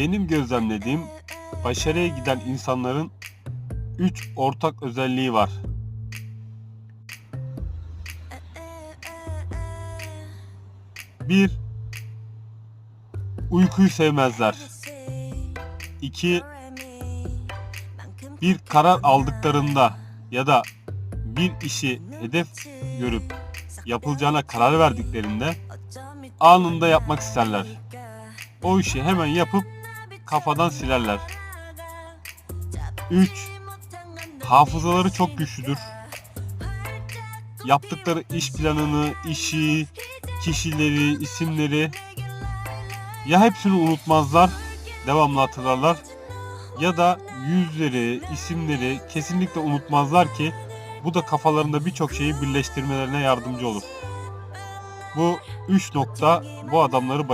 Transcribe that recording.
Benim gözlemlediğim başarıya giden insanların 3 ortak özelliği var. 1 Uykuyu sevmezler. 2 Bir karar aldıklarında ya da bir işi hedef görüp yapılacağına karar verdiklerinde anında yapmak isterler. O işi hemen yapıp kafadan silerler. 3. Hafızaları çok güçlüdür. Yaptıkları iş planını, işi, kişileri, isimleri ya hepsini unutmazlar, devamlı hatırlarlar ya da yüzleri, isimleri kesinlikle unutmazlar ki bu da kafalarında birçok şeyi birleştirmelerine yardımcı olur. Bu üç nokta bu adamları başarılı